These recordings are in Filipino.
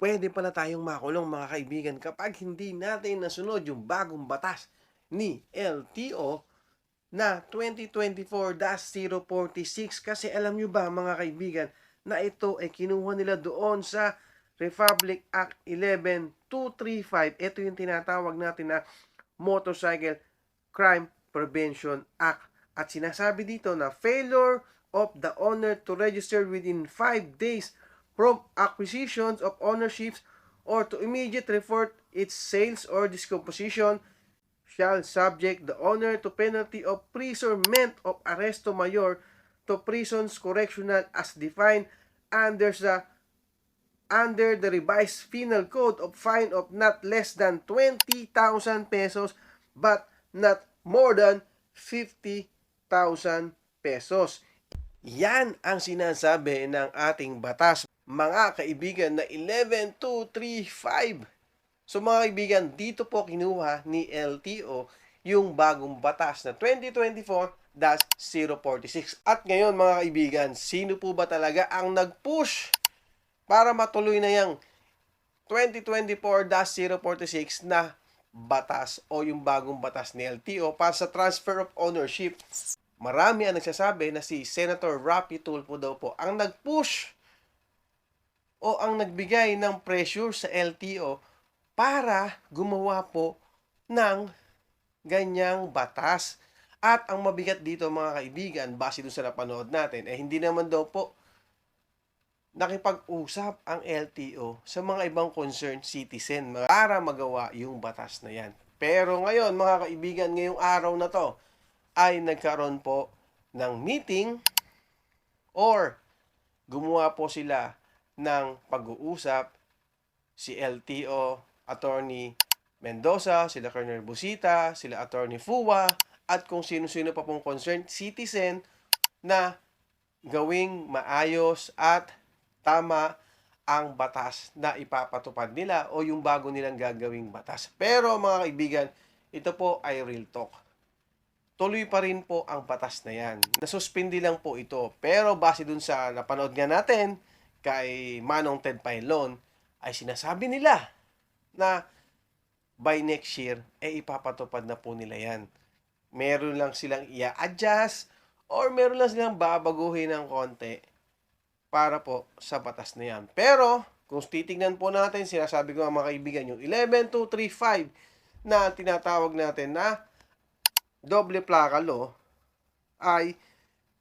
pwede pala tayong makulong mga kaibigan kapag hindi natin nasunod yung bagong batas ni LTO na 2024-046 kasi alam nyo ba mga kaibigan na ito ay kinuha nila doon sa Republic Act 11235 ito yung tinatawag natin na Motorcycle Crime Prevention Act. At sinasabi dito na failure of the owner to register within 5 days from acquisitions of ownerships or to immediate report its sales or discomposition shall subject the owner to penalty of imprisonment of arresto mayor to prisons correctional as defined under the under the revised penal code of fine of not less than 20,000 pesos but not more than 50,000 pesos. Yan ang sinasabi ng ating batas, mga kaibigan na 11235. So mga kaibigan, dito po kinuha ni LTO yung bagong batas na 2024-046. At ngayon mga kaibigan, sino po ba talaga ang nag-push para matuloy na yung 2024-046 na batas o yung bagong batas ni LTO para sa transfer of ownership. Marami ang nagsasabi na si Senator Rapi Tulfo daw po ang nag-push o ang nagbigay ng pressure sa LTO para gumawa po ng ganyang batas. At ang mabigat dito mga kaibigan, base dun sa napanood natin, eh hindi naman daw po nakipag-usap ang LTO sa mga ibang concerned citizen para magawa yung batas na yan. Pero ngayon, mga kaibigan, ngayong araw na to, ay nagkaroon po ng meeting or gumawa po sila ng pag-uusap si LTO, Attorney Mendoza, sila Colonel Busita, sila Attorney Fuwa, at kung sino-sino pa pong concerned citizen na gawing maayos at tama ang batas na ipapatupad nila o yung bago nilang gagawing batas. Pero mga kaibigan, ito po ay real talk. Tuloy pa rin po ang batas na yan. Nasuspindi lang po ito. Pero base dun sa napanood nga natin kay Manong Ted Pailon, ay sinasabi nila na by next year, eh ipapatupad na po nila yan. Meron lang silang i-adjust or meron lang silang babaguhin ng konti para po sa batas na yan. Pero, kung titingnan po natin, sinasabi ko mga kaibigan, yung 11235 na tinatawag natin na doble plaka law ay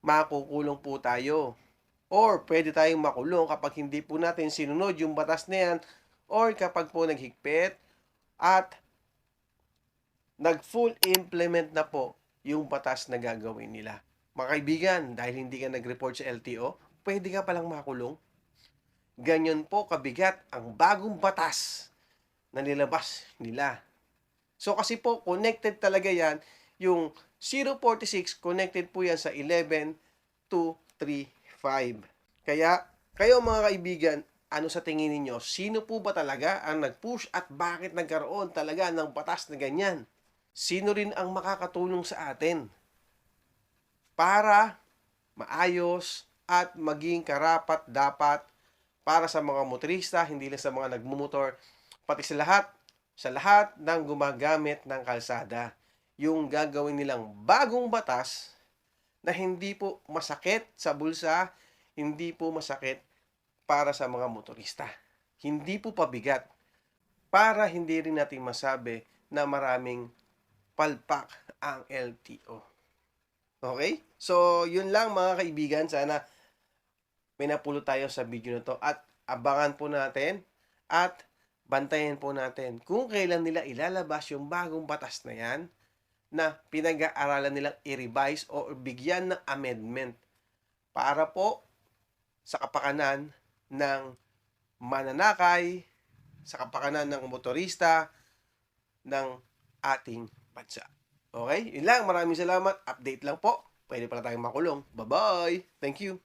makukulong po tayo. Or pwede tayong makulong kapag hindi po natin sinunod yung batas na yan or kapag po naghigpit at nag-full implement na po yung batas na gagawin nila. Mga kaibigan, dahil hindi ka nag-report sa LTO, pwede ka palang makulong. Ganyan po kabigat ang bagong batas na nilabas nila. So kasi po, connected talaga yan. Yung 046, connected po yan sa 11235. Kaya, kayo mga kaibigan, ano sa tingin ninyo? Sino po ba talaga ang nag-push at bakit nagkaroon talaga ng batas na ganyan? Sino rin ang makakatulong sa atin para maayos at maging karapat dapat para sa mga motorista, hindi lang sa mga nagmumotor, pati sa lahat, sa lahat ng gumagamit ng kalsada. Yung gagawin nilang bagong batas na hindi po masakit sa bulsa, hindi po masakit para sa mga motorista. Hindi po pabigat para hindi rin natin masabi na maraming palpak ang LTO. Okay? So, yun lang mga kaibigan. Sana may napulot tayo sa video na to at abangan po natin at bantayan po natin kung kailan nila ilalabas yung bagong batas na yan na pinag-aaralan nilang i-revise o bigyan ng amendment para po sa kapakanan ng mananakay, sa kapakanan ng motorista ng ating bansa. Okay? Yun lang. Maraming salamat. Update lang po. Pwede pala tayong makulong. Bye-bye. Thank you.